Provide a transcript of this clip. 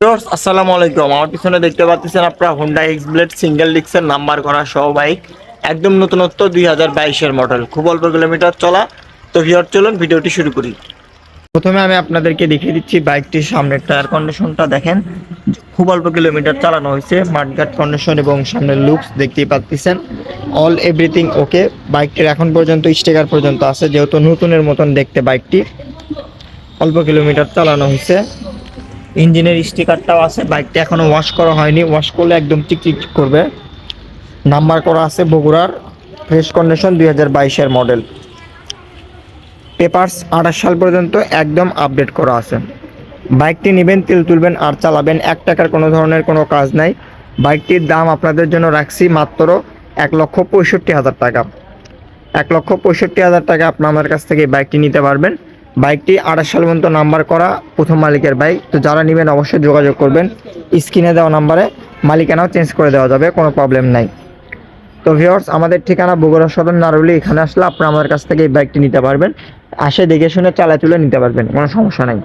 আসসালামু আলাইকুম। আমার পিছনে দেখতে পাচ্ছেন আপনারা হোন্ডা এক্স ব্লেড সিঙ্গেল ডিক্সের নাম্বার করা সহ বাইক একদম নতুনত্ব দুই হাজার বাইশের মডেল খুব অল্প কিলোমিটার চলা। তো ভিওর চলুন ভিডিওটি শুরু করি। প্রথমে আমি আপনাদেরকে দেখিয়ে দিচ্ছি বাইকটির সামনের টায়ার কন্ডিশনটা দেখেন। খুব অল্প কিলোমিটার চালানো হয়েছে, মাঠঘাট কন্ডিশন এবং সামনের লুকস দেখতেই পাচ্ছেন। অল এভরিথিং ওকে বাইকটির এখন পর্যন্ত স্টিকার পর্যন্ত আছে, যেহেতু নতুনের মতন দেখতে বাইকটি অল্প কিলোমিটার চালানো হয়েছে। ইঞ্জিনের স্টিকারটাও আছে, বাইকটা এখনও ওয়াশ করা হয়নি ওয়াশ করলে একদম চিকচিক করবে। নাম্বার করা আছে বগুড়ার ফ্রেশ কন্ডিশন দুই হাজার বাইশের মডেল পেপারস আঠাশ সাল পর্যন্ত একদম আপডেট করা আছে। বাইকটি নেবেন, তেল তুলবেন আর চালাবেন, এক টাকার কোনো ধরনের কোনো কাজ নাই। বাইকটির দাম আপনাদের জন্য রাখছি মাত্র এক লক্ষ পঁয়ষট্টি হাজার টাকা। এক লক্ষ পঁয়ষট্টি হাজার টাকা আপনি আমার কাছ থেকে বাইকটি নিতে পারবেন। বাইকটি আঠাশ সাল পর্যন্ত নাম্বার করা প্রথম মালিকের বাইক। তো যারা নেবেন অবশ্যই যোগাযোগ করবেন। স্ক্রিনে দেওয়া নাম্বারে মালিকানাও চেঞ্জ করে দেওয়া যাবে, কোনো প্রবলেম নাই। তো ভিওর্স আমাদের ঠিকানা বগুড়া সদর, নারুলি, এখানে আসলে আপনারা আমাদের কাছ থেকে এই বাইকটি নিতে পারবেন। আসে দেখে শুনে চালা তুলে নিতে পারবেন, কোনো সমস্যা নাই।